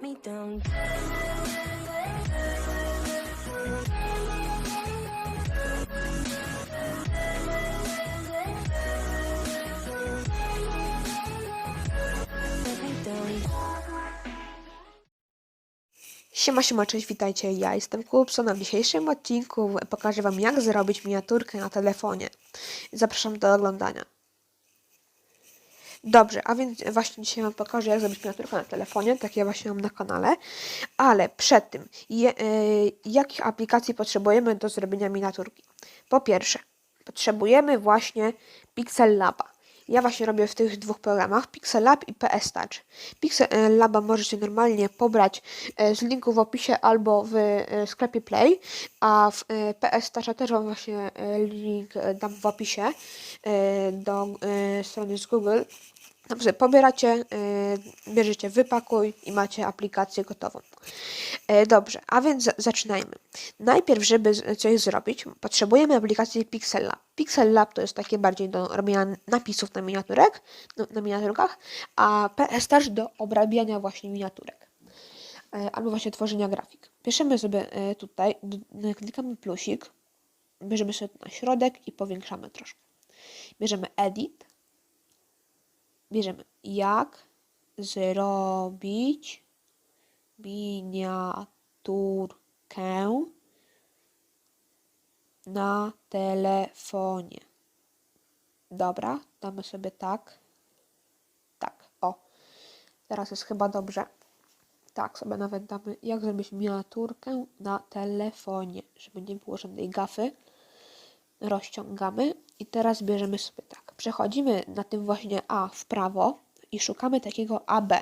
got me down. Siema, siema, cześć, witajcie, ja jestem Kupson, w dzisiejszym odcinku pokażę Wam jak zrobić miniaturkę na telefonie. Zapraszam do oglądania. Dobrze, a więc właśnie dzisiaj Wam pokażę jak zrobić miniaturkę na telefonie, tak ja właśnie mam na kanale, ale przed tym, je, y, jakich aplikacji potrzebujemy do zrobienia miniaturki? Po pierwsze, potrzebujemy właśnie Pixel Laba. Ja właśnie robię w tych dwóch programach, Pixel Lab i PS Touch. Pixel Laba możecie normalnie pobrać e, z linku w opisie albo w e, sklepie Play, a w e, PS Toucha też Wam właśnie e, link e, dam w opisie e, do e, strony z Google. Sobie pobieracie, e, bierzecie wypakuj i macie aplikację gotową. E, Dobrze, a więc za- zaczynajmy. Najpierw, żeby coś zrobić, potrzebujemy aplikacji Pixel Lab. Pixel Lab to jest takie bardziej do robienia napisów na miniaturek, no, na miniaturkach, a PS Touch do obrabiania właśnie miniaturek. E, Albo właśnie tworzenia grafik. Piszemy sobie e, tutaj, klikamy plusik, bierzemy sobie na środek i powiększamy troszkę. Bierzemy edit, bierzemy jak zrobić miniaturkę na telefonie. Dobra, damy sobie tak. Tak, o. Teraz jest chyba dobrze. Tak, sobie nawet damy, jak zrobić miniaturkę na telefonie, żeby nie było żadnej gafy. Rozciągamy i teraz bierzemy sobie tak. Przechodzimy na tym właśnie A w prawo i szukamy takiego AB.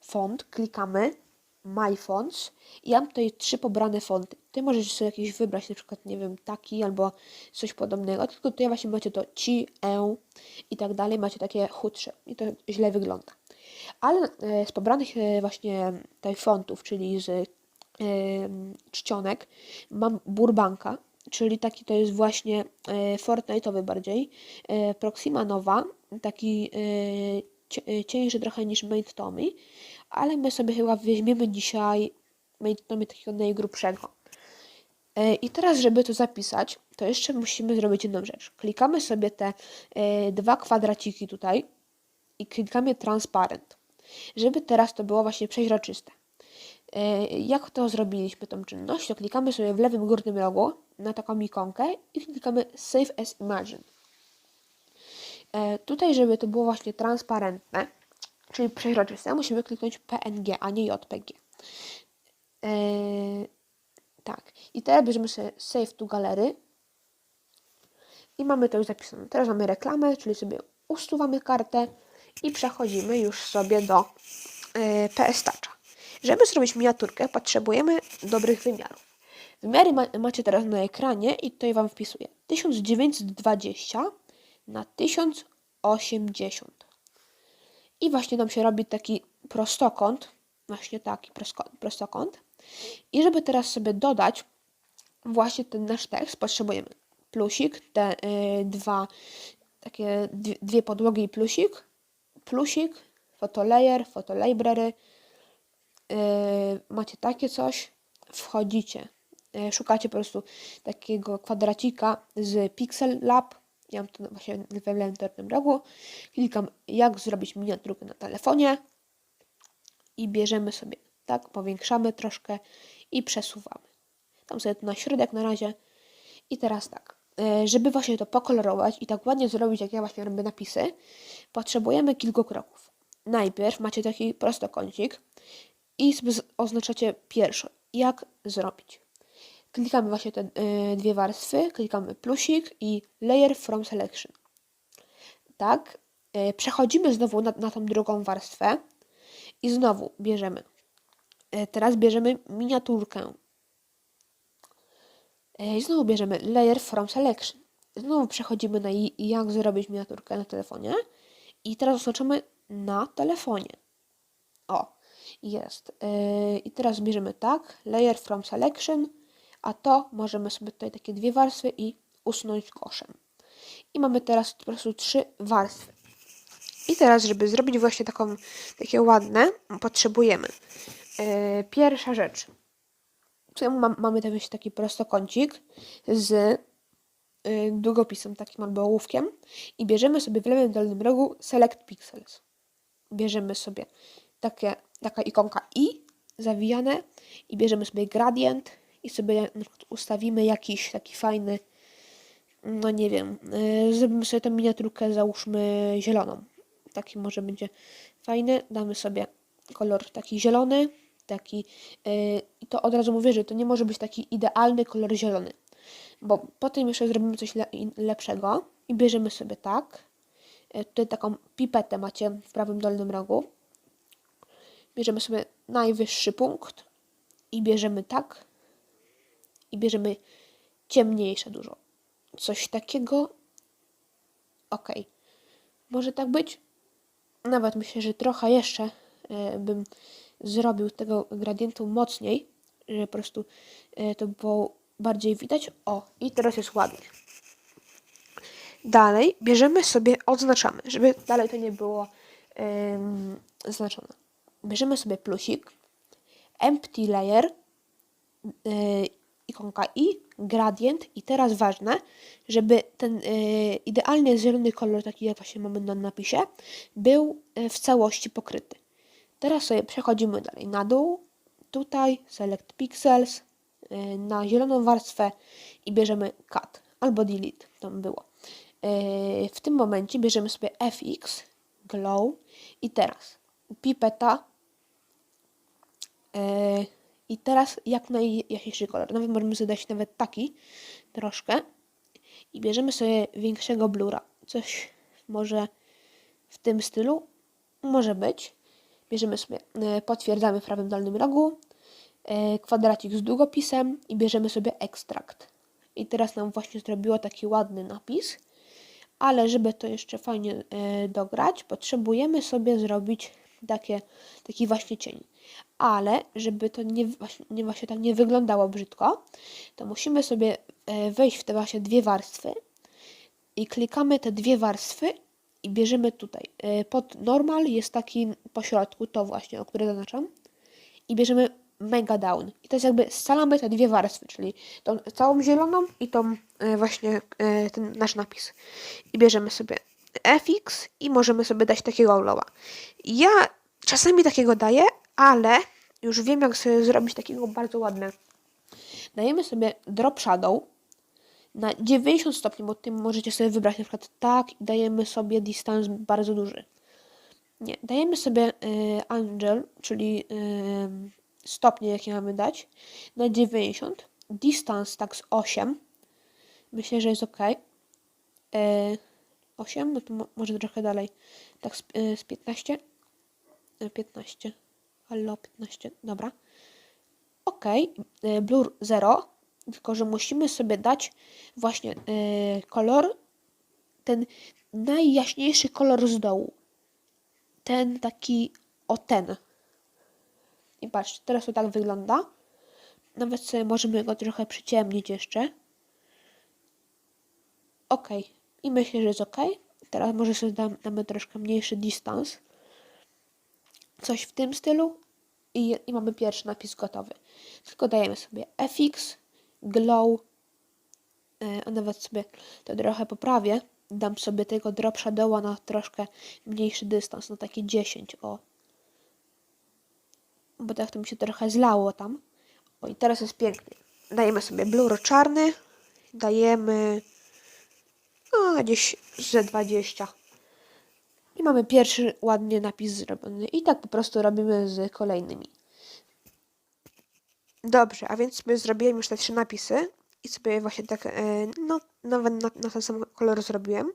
Font, klikamy My Fonts i ja mam tutaj trzy pobrane fonty. Ty możesz sobie jakieś wybrać, na przykład, nie wiem, taki albo coś podobnego, tylko tutaj właśnie macie to ci, e i tak dalej, macie takie chudsze i to źle wygląda. Ale e, z pobranych e, właśnie tutaj fontów, czyli z e, czcionek, mam Burbanka, czyli taki to jest właśnie e, Fortnite'owy bardziej, e, Proxima Nowa, taki e, cie- e, cieńszy trochę niż Made Tommy, ale my sobie chyba weźmiemy dzisiaj Made Tommy takiego najgrubszego. E, I teraz, żeby to zapisać, to jeszcze musimy zrobić jedną rzecz. Klikamy sobie te e, dwa kwadraciki tutaj i klikamy transparent, żeby teraz to było właśnie przeźroczyste. E, Jak to zrobiliśmy tą czynność, to klikamy sobie w lewym górnym rogu na taką ikonkę i klikamy Save as Imagine. E, Tutaj, żeby to było właśnie transparentne, czyli przeźroczyste, musimy kliknąć PNG, a nie JPG. E, tak, i teraz bierzemy sobie Save to Gallery i mamy to już zapisane. Teraz mamy reklamę, czyli sobie usuwamy kartę i przechodzimy już sobie do e, PS Toucha. Żeby zrobić miniaturkę, potrzebujemy dobrych wymiarów. Wymiary ma, macie teraz na ekranie i tutaj Wam wpisuję 1920 na 1080. I właśnie nam się robi taki prostokąt, właśnie taki prosto- prostokąt. I żeby teraz sobie dodać właśnie ten nasz tekst, potrzebujemy plusik, te y, dwa, takie dwie, podłogi i plusik, plusik, photolayer, photolibrary, y, macie takie coś, wchodzicie, szukacie po prostu takiego kwadracika z Pixel Lab, ja mam to właśnie w lewym rogu, klikam jak zrobić miniaturkę na telefonie i bierzemy sobie, tak, powiększamy troszkę i przesuwamy. Tam sobie to na środek na razie. I teraz tak, e, żeby właśnie to pokolorować i tak ładnie zrobić, jak ja właśnie robię napisy, potrzebujemy kilku kroków. Najpierw macie taki prostokącik i oznaczacie pierwsze, jak zrobić. Klikamy właśnie te e, dwie warstwy, klikamy plusik i layer from selection. Tak, e, przechodzimy znowu na, na tą drugą warstwę i znowu bierzemy. E, Teraz bierzemy miniaturkę. I znowu bierzemy Layer from Selection. Znowu przechodzimy na jak zrobić miniaturkę na telefonie. I teraz oznaczamy na telefonie. O, jest. I teraz bierzemy tak, Layer from Selection, a to możemy sobie tutaj takie dwie warstwy i usunąć koszem. I mamy teraz po prostu trzy warstwy. I teraz, żeby zrobić właśnie taką, takie ładne, potrzebujemy e, pierwsza rzecz. Tutaj mam, mamy tam jeszcze taki prostokącik z y, długopisem takim albo ołówkiem i bierzemy sobie w lewym dolnym rogu Select Pixels. Bierzemy sobie takie, taka ikonka i zawijane i bierzemy sobie gradient i sobie na przykład ustawimy jakiś taki fajny, no nie wiem, y, zrobimy sobie tę miniaturkę, załóżmy zieloną. Taki może będzie fajny. Damy sobie kolor taki zielony, taki yy, i to od razu mówię, że to nie może być taki idealny kolor zielony, bo potem jeszcze zrobimy coś lepszego i bierzemy sobie tak. Yy, tutaj taką pipetę macie w prawym dolnym rogu. Bierzemy sobie najwyższy punkt i bierzemy tak i bierzemy ciemniejsze dużo. Coś takiego. Ok. Może tak być? Nawet myślę, że trochę jeszcze e, bym zrobił tego gradientu mocniej, że po prostu e, to było bardziej widać. O, i teraz jest ładnie. Dalej bierzemy sobie, odznaczamy, żeby dalej to nie było zaznaczone. Bierzemy sobie plusik, empty layer, yy, ikonka i, gradient i teraz ważne, żeby ten yy, idealnie zielony kolor, taki jak właśnie mamy na napisie, był yy, w całości pokryty. Teraz sobie przechodzimy dalej na dół, tutaj select pixels, yy, na zieloną warstwę i bierzemy cut albo delete, tam było. Yy, w tym momencie bierzemy sobie fx, glow i teraz pipeta Yy, I teraz jak najjaśniejszy kolor. Nawet możemy sobie dać nawet taki troszkę. I bierzemy sobie większego blura. Coś może w tym stylu. Może być. Bierzemy sobie, yy, potwierdzamy w prawym dolnym rogu, yy, kwadracik z długopisem i bierzemy sobie ekstrakt. I teraz nam właśnie zrobiło taki ładny napis. Ale żeby to jeszcze fajnie dograć, potrzebujemy sobie zrobić takie, taki właśnie cień. Ale żeby to nie, nie właśnie tak nie wyglądało brzydko, to musimy sobie e, wejść w te właśnie dwie warstwy i klikamy te dwie warstwy i bierzemy tutaj. E, pod normal jest taki pośrodku, to właśnie, o które zaznaczam. I bierzemy mega down. I to jest jakby scalamy te dwie warstwy, czyli tą całą zieloną i tą e, właśnie ten nasz napis. I bierzemy sobie fx i możemy sobie dać takiego glowa. Ja czasami takiego daję, ale już wiem, jak sobie zrobić takiego bardzo ładnego. Dajemy sobie drop shadow na 90 stopni, bo tym możecie sobie wybrać na przykład tak i dajemy sobie distance bardzo duży. Nie, dajemy sobie y, angel, czyli y, stopnie, jakie mamy dać, na 90. Distance tak z 8. Myślę, że jest ok. Y, 8, no to mo może trochę dalej. Tak z, y, z 15. 15. Allo 15, dobra. Ok, blur 0, tylko że musimy sobie dać właśnie yy, kolor, ten najjaśniejszy kolor z dołu. Ten taki, o ten. I patrzcie, teraz to tak wygląda. Nawet sobie możemy go trochę przyciemnić jeszcze. Ok, i myślę, że jest ok. Teraz może sobie damy, damy troszkę mniejszy dystans coś w tym stylu i, i mamy pierwszy napis gotowy. Tylko dajemy sobie fx, glow, e, a nawet sobie to trochę poprawię. Dam sobie tego drop shadowa na troszkę mniejszy dystans, na takie 10, o. Bo tak to mi się trochę zlało tam. O i teraz jest pięknie. Dajemy sobie blur czarny, dajemy no, gdzieś ze 20 mamy pierwszy ładnie napis zrobiony. I tak po prostu robimy z kolejnymi. Dobrze, a więc my zrobiłem już te trzy napisy i sobie właśnie tak, e, no nawet na, na ten sam kolor zrobiłem.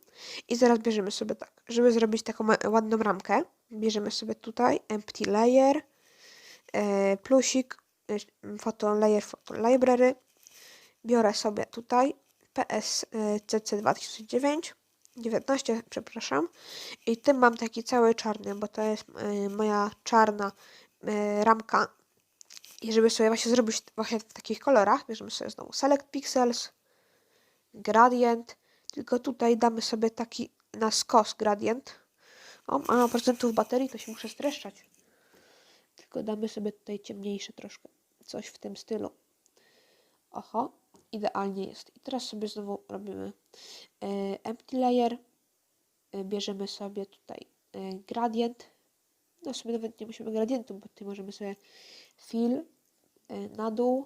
I zaraz bierzemy sobie tak, żeby zrobić taką ładną ramkę, bierzemy sobie tutaj empty layer, e, plusik, e, photo layer, photo library, biorę sobie tutaj PSCC 2009 19, przepraszam. I tym mam taki cały czarny, bo to jest y, moja czarna y, ramka. I żeby sobie właśnie zrobić właśnie w takich kolorach, bierzemy sobie znowu Select Pixels, Gradient, tylko tutaj damy sobie taki na skos gradient. O, mało procentów baterii, to się muszę streszczać. tylko damy sobie tutaj ciemniejsze troszkę. Coś w tym stylu. Oho, idealnie jest. I teraz sobie znowu robimy e, empty layer. E, bierzemy sobie tutaj e, gradient. No sobie nawet nie musimy gradientu, bo tutaj możemy sobie fill na dół.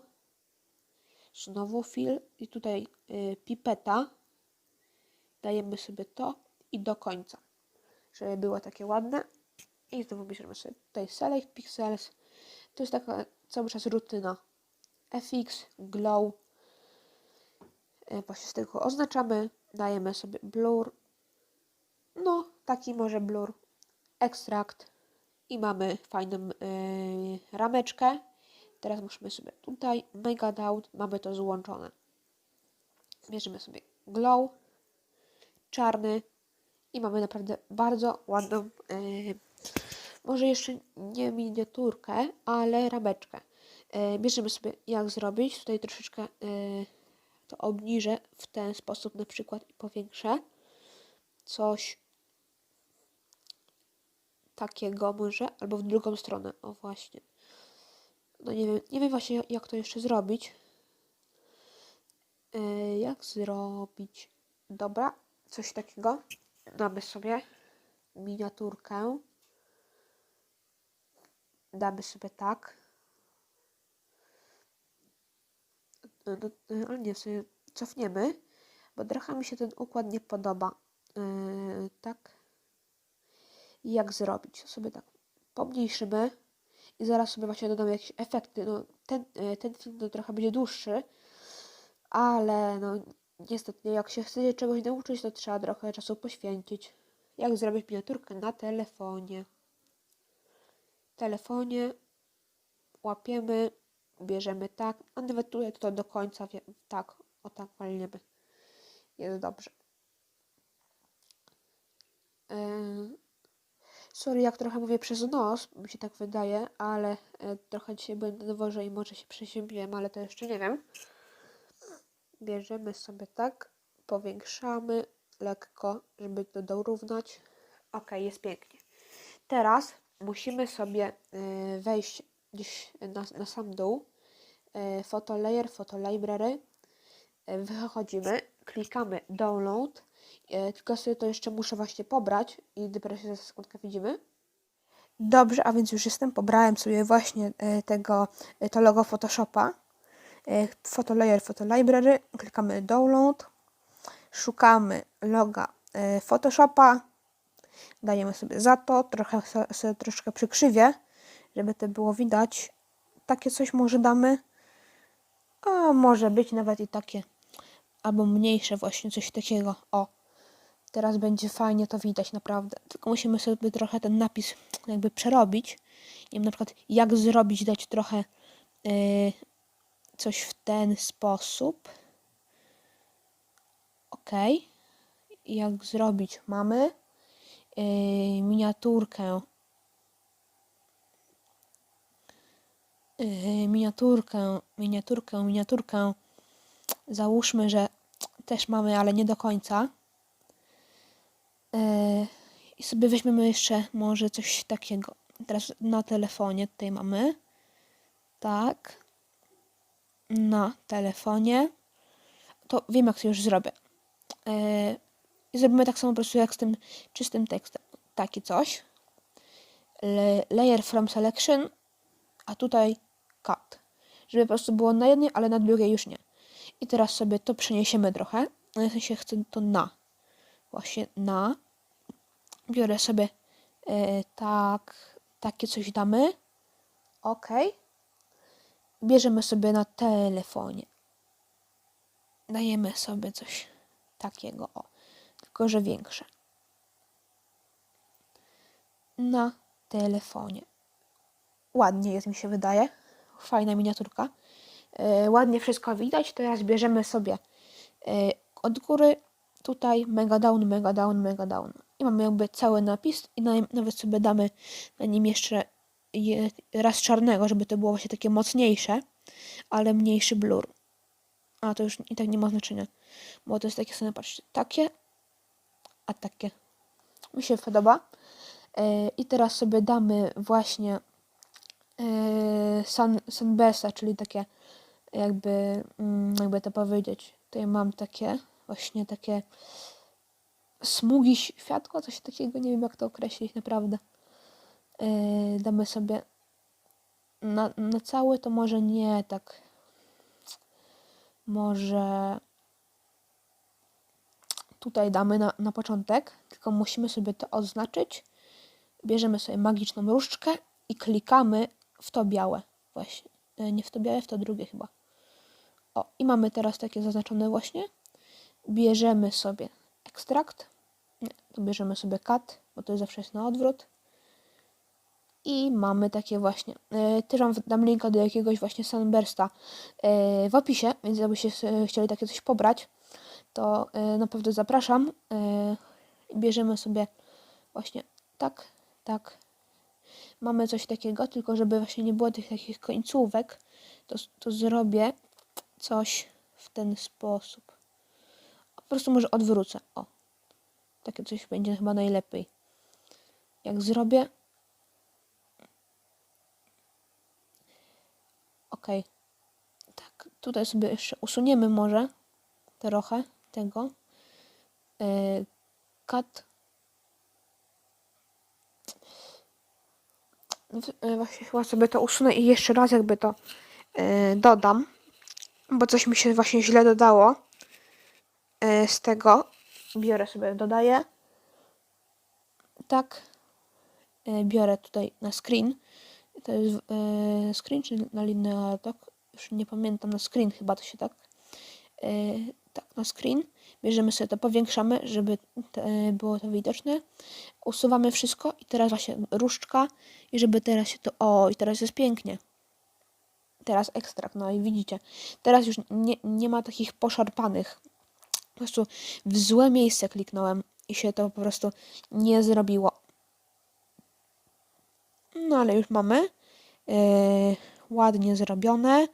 Znowu fill i tutaj pipeta. Dajemy sobie to i do końca, żeby było takie ładne. I znowu bierzemy sobie tutaj select pixels. To jest taka cały czas rutyna. FX, glow. E, Właśnie z tego oznaczamy. Dajemy sobie blur. No, taki może blur. Ekstrakt. I mamy fajną yy, rameczkę. Teraz musimy sobie tutaj mega down. Mamy to złączone. Bierzemy sobie glow. Czarny. I mamy naprawdę bardzo ładną yy, może jeszcze nie miniaturkę, ale rameczkę. E, bierzemy sobie jak zrobić. Tutaj troszeczkę e, to obniżę w ten sposób na przykład i powiększę. Coś takiego może, albo w drugą stronę. O właśnie. No nie wiem, nie wiem właśnie jak to jeszcze zrobić. E, jak zrobić? Dobra, coś takiego. Damy sobie miniaturkę damy sobie tak. No, no, ale nie, sobie cofniemy, bo trochę mi się ten układ nie podoba. Yy, tak. Jak zrobić? Sobie tak pomniejszymy i zaraz sobie właśnie dodamy jakieś efekty. No, ten, yy, ten film no, trochę będzie dłuższy, ale no niestety jak się chcecie czegoś nauczyć, to trzeba trochę czasu poświęcić. Jak zrobić miniaturkę na telefonie telefonie, łapiemy, bierzemy tak, a nawet tutaj to do końca, wie, tak, o tak walniemy. Jest dobrze. Yy, sorry, jak trochę mówię przez nos, mi się tak wydaje, ale yy, trochę dzisiaj byłem na dworze i może się przeziębiłem, ale to jeszcze nie wiem. Bierzemy sobie tak, powiększamy lekko, żeby to dorównać. Ok, jest pięknie. Teraz musimy sobie y, wejść gdzieś na, na sam dół, y, photo layer, photo library, y, wychodzimy, klikamy download, tylko sobie to jeszcze muszę właśnie pobrać i dopiero się za sekundkę widzimy. Dobrze, a więc już jestem, pobrałem sobie właśnie tego, to logo Photoshopa, photo layer, photo library, klikamy download, szukamy loga Photoshopa, dajemy sobie za to, trochę sobie troszkę przykrzywię, żeby to było widać. Takie coś może damy, a może być nawet i takie, albo mniejsze właśnie, coś takiego. O, teraz będzie fajnie to widać naprawdę. Tylko musimy sobie trochę ten napis jakby przerobić. Nie wiem, na przykład jak zrobić, dać trochę yy, coś w ten sposób. Ok. Jak zrobić? Mamy yy, miniaturkę. Miniaturkę, miniaturkę, miniaturkę. Załóżmy, że też mamy, ale nie do końca. Yy, I sobie weźmiemy jeszcze może coś takiego. Teraz na telefonie tutaj mamy. Tak. Na telefonie. To wiem, jak to już zrobię. Yy, i zrobimy tak samo po prostu jak z tym czystym tekstem. Takie coś. Layer from selection, a tutaj. Żeby po prostu było na jednej, ale na drugiej już nie. I teraz sobie to przeniesiemy trochę. No w sensie chcę to na. Właśnie na. Biorę sobie e, tak, takie coś damy. OK. Bierzemy sobie na telefonie. Dajemy sobie coś takiego. O tylko że większe. Na telefonie. Ładnie jest, mi się wydaje. Fajna miniaturka. Yy, ładnie wszystko widać. Teraz bierzemy sobie yy, od góry tutaj mega down, mega down, mega down. I mamy jakby cały napis i nawet sobie damy na nim jeszcze raz czarnego, żeby to było właśnie takie mocniejsze, ale mniejszy blur. A to już i tak nie ma znaczenia, bo to jest takie same, patrzcie, takie a takie mi się podoba. E, I teraz sobie damy właśnie yy, sun, sunbursta, czyli takie jakby, mm, jakby to powiedzieć. Tutaj mam takie właśnie takie smugi światła, coś takiego, nie wiem jak to określić naprawdę. Yy, damy sobie na, na cały to może nie tak. Może tutaj damy na, na początek, tylko musimy sobie to oznaczyć. Bierzemy sobie magiczną różdżkę i klikamy w to białe. Właśnie. E, Nie w to białe, w to drugie chyba. O, i mamy teraz takie zaznaczone właśnie. Bierzemy sobie ekstrakt. Nie, to bierzemy sobie cut, bo to zawsze jest na odwrót. I mamy takie właśnie. E, Też wam dam linka do jakiegoś właśnie Sunbursta e, w opisie, więc jakbyście chcieli takie coś pobrać, to e, na pewno zapraszam. E, Bierzemy sobie właśnie tak, tak. Mamy coś takiego, tylko żeby właśnie nie było tych takich końcówek, to, to zrobię coś w ten sposób. Po prostu może odwrócę. O. Takie coś będzie chyba najlepiej. Jak zrobię. Ok. Tak, tutaj sobie jeszcze usuniemy może trochę tego. Yy, cut. W- yy, Właśnie chyba sobie to usunę i jeszcze raz jakby to yy, dodam, bo coś mi się właśnie źle dodało yy, z tego. Biorę sobie, dodaję. Tak. Biorę tutaj na screen. To jest screen czy na lineartok? Już nie pamiętam, na screen chyba to się tak. Tak, na screen. Bierzemy sobie to, powiększamy, żeby te, było to widoczne. Usuwamy wszystko i teraz właśnie różdżka i żeby teraz się to... O, i teraz jest pięknie. Teraz ekstrakt, no i widzicie. Teraz już nie, nie ma takich poszarpanych. Po prostu w złe miejsce kliknąłem i się to po prostu nie zrobiło. No ale już mamy. Yy, ładnie zrobione.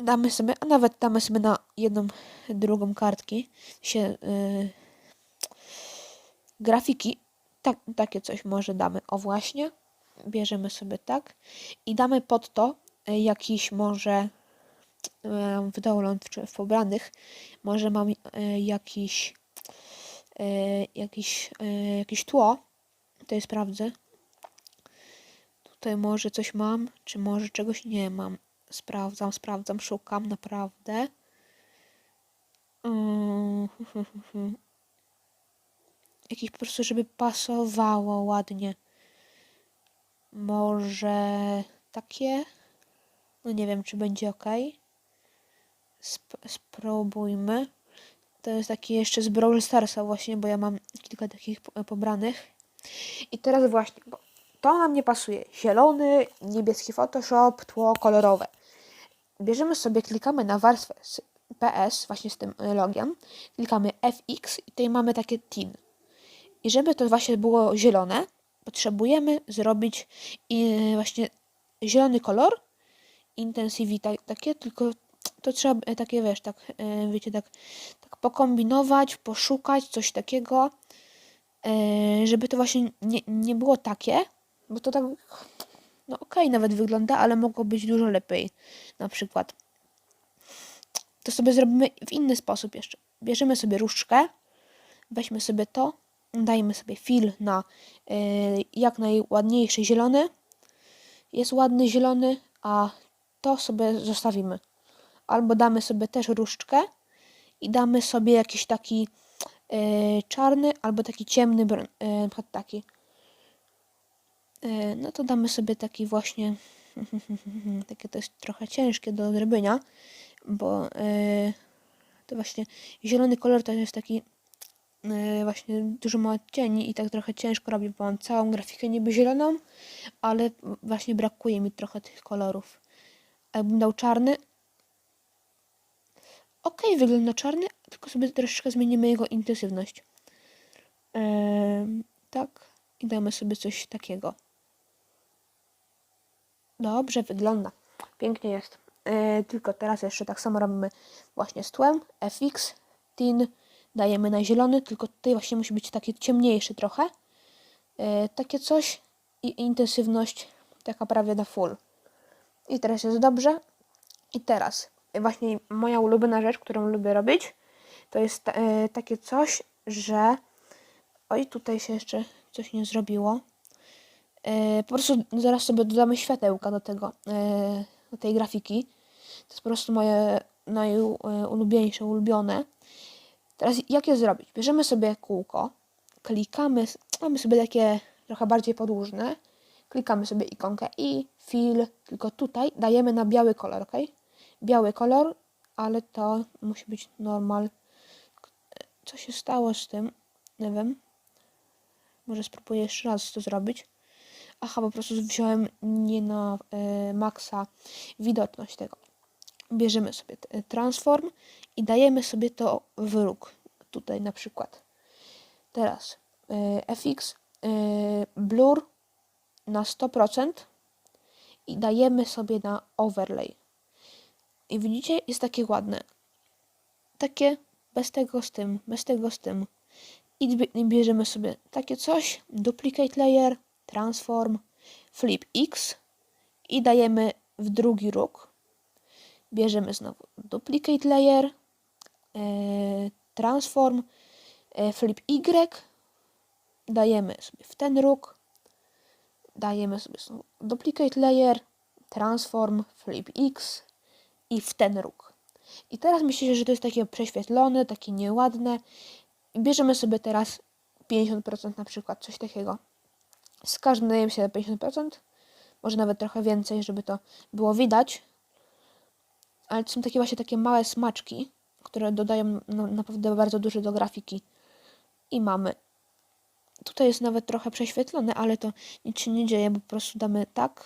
Damy sobie, a nawet damy sobie na jedną, drugą kartki się yy, grafiki. Tak, takie coś może damy. O właśnie. Bierzemy sobie tak i damy pod to y, jakiś może y, w download czy w pobranych może mam y, jakiś jakiś jakieś tło. Tutaj sprawdzę. Tutaj może coś mam, czy może czegoś nie mam. Sprawdzam, sprawdzam, szukam naprawdę. Mm, Jakiś po prostu, żeby pasowało ładnie. Może takie? No nie wiem, czy będzie ok. Sp spróbujmy. To jest taki jeszcze z Brawl Starsa właśnie, bo ja mam kilka takich po- pobranych. I teraz właśnie, bo to nam nie pasuje. Zielony, niebieski Photoshop, tło kolorowe. Bierzemy sobie, klikamy na warstwę PS, właśnie z tym logiem. Klikamy FX i tutaj mamy takie tin. I żeby to właśnie było zielone, potrzebujemy zrobić i właśnie zielony kolor, intensivity tak, takie, tylko to trzeba e, takie, wiesz, tak, e, wiecie, tak, tak pokombinować, poszukać, coś takiego, e, żeby to właśnie nie, nie było takie, bo to tak, no okej, nawet wygląda, ale mogło być dużo lepiej, na przykład. To sobie zrobimy w inny sposób jeszcze. Bierzemy sobie różdżkę, weźmy sobie to, dajmy sobie fil na y, jak najładniejszy zielony. Jest ładny zielony, a to sobie zostawimy. Albo damy sobie też różdżkę i damy sobie jakiś taki y, czarny albo taki ciemny, y, przykład taki. Y, no to damy sobie taki właśnie, takie to jest trochę ciężkie do zrobienia, bo y, to właśnie zielony kolor to jest taki y, właśnie dużo ma cieni i tak trochę ciężko robię, bo mam całą grafikę niby zieloną, ale właśnie brakuje mi trochę tych kolorów. Jakbym dał czarny, ok, wygląda czarny, tylko sobie troszeczkę zmienimy jego intensywność. Em, tak, i damy sobie coś takiego. Dobrze wygląda. Pięknie jest. E, tylko teraz jeszcze tak samo robimy właśnie z tłem. FX, tin, dajemy na zielony, tylko tutaj właśnie musi być taki ciemniejszy trochę. E, takie coś i intensywność taka prawie na full. I teraz jest dobrze. I teraz y, właśnie moja ulubiona rzecz, którą lubię robić, to jest e, takie coś, że oj, tutaj się jeszcze coś nie zrobiło. E, po prostu zaraz sobie dodamy światełka do tego, e, do tej grafiki. To jest po prostu moje najulubieńsze, ulubione. Teraz jak je zrobić? Bierzemy sobie kółko, klikamy, mamy sobie takie trochę bardziej podłużne, klikamy sobie ikonkę i fill, tylko tutaj dajemy na biały kolor, ok? Biały kolor, ale to musi być normal. Co się stało z tym? Nie wiem. Może spróbuję jeszcze raz to zrobić. Aha, po prostu wziąłem nie na y, maksa widoczność tego. Bierzemy sobie t- transform i dajemy sobie to w róg. Tutaj na przykład. Teraz y, FX y, blur na 100% i dajemy sobie na overlay. I widzicie, jest takie ładne. Takie bez tego z tym, bez tego z tym. I bierzemy sobie takie coś, duplicate layer, transform, flip X i dajemy w drugi róg. Bierzemy znowu duplicate layer, e, transform, e, flip Y, dajemy sobie w ten róg, dajemy sobie znowu duplicate layer, transform, flip X i w ten róg. I teraz myślicie, że to jest takie prześwietlone, takie nieładne. Bierzemy sobie teraz 50% na przykład, coś takiego. Z każdym dajemy się na 50%, może nawet trochę więcej, żeby to było widać. Ale to są takie właśnie takie małe smaczki, które dodają no, naprawdę bardzo dużo do grafiki. I mamy. Tutaj jest nawet trochę prześwietlone, ale to nic się nie dzieje, bo po prostu damy tak.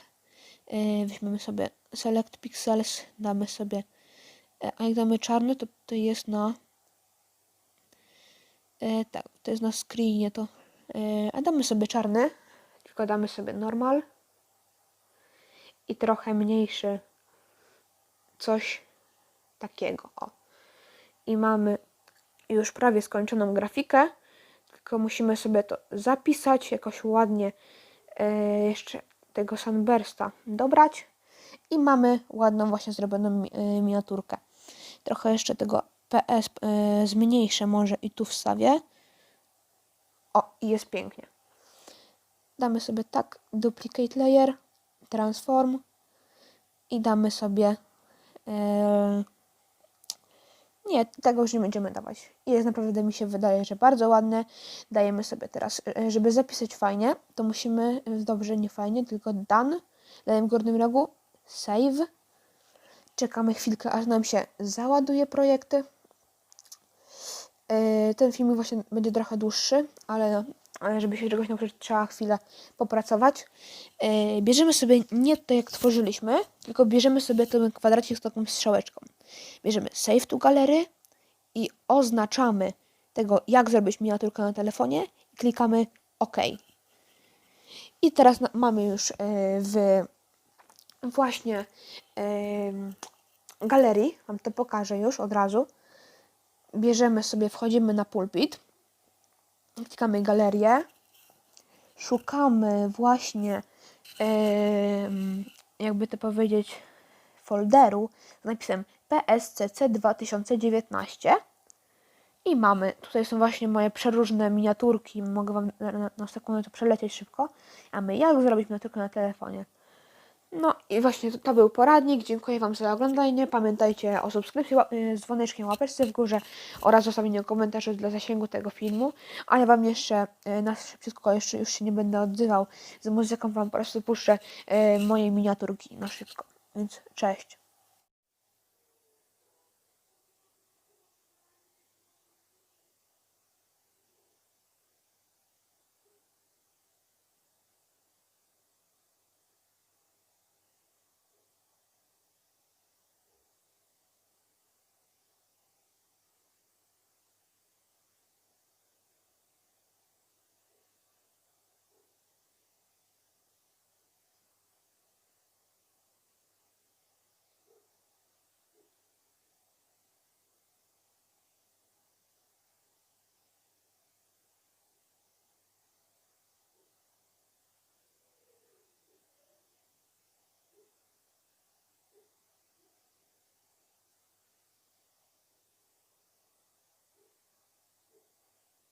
Yy, weźmiemy sobie Select Pixels, damy sobie. e, A jak damy czarny, to to jest na. E, tak, to jest na screenie to. E, a damy sobie czarny, tylko damy sobie normal i trochę mniejszy coś takiego. O. I mamy już prawie skończoną grafikę, tylko musimy sobie to zapisać, jakoś ładnie e, jeszcze tego sunbursta dobrać i mamy ładną właśnie zrobioną mi- e, miniaturkę. Trochę jeszcze tego PS e, zmniejszę może i tu wstawię. O, i jest pięknie. Damy sobie tak duplicate layer, transform i damy sobie nie, tego już nie będziemy dawać. I jest naprawdę mi się wydaje, że bardzo ładne. Dajemy sobie teraz, e, żeby zapisać fajnie, to musimy, e, dobrze, nie fajnie, tylko done. Dajemy w górnym rogu save. Czekamy chwilkę, aż nam się załaduje projekty. E, Ten filmik właśnie będzie trochę dłuższy, ale ale żeby się czegoś nauczyć, trzeba chwilę popracować. E, Bierzemy sobie nie to, jak tworzyliśmy, tylko bierzemy sobie ten kwadracik z taką strzałeczką. Bierzemy Save to Gallery i oznaczamy tego, jak zrobić miniaturkę na telefonie i klikamy OK. I teraz mamy już e, w właśnie em, galerii, wam to pokażę już od razu. Bierzemy sobie, wchodzimy na pulpit, klikamy galerię, szukamy właśnie, jakby to powiedzieć, folderu z napisem PSCC 2019 i mamy, tutaj są właśnie moje przeróżne miniaturki, mogę Wam na, na, na sekundę to przelecieć szybko, a my jak zrobić miniaturkę na telefonie. No i właśnie to, to był poradnik. Dziękuję Wam za oglądanie. Pamiętajcie o subskrypcji y, z dzwoneczkiem, łapeczce w górze oraz zostawieniu komentarzy dla zasięgu tego filmu. A ja Wam jeszcze y, na szybciutko jeszcze już się nie będę odzywał z muzyką. Wam po prostu puszczę y, moje miniaturki na szybko. Więc cześć.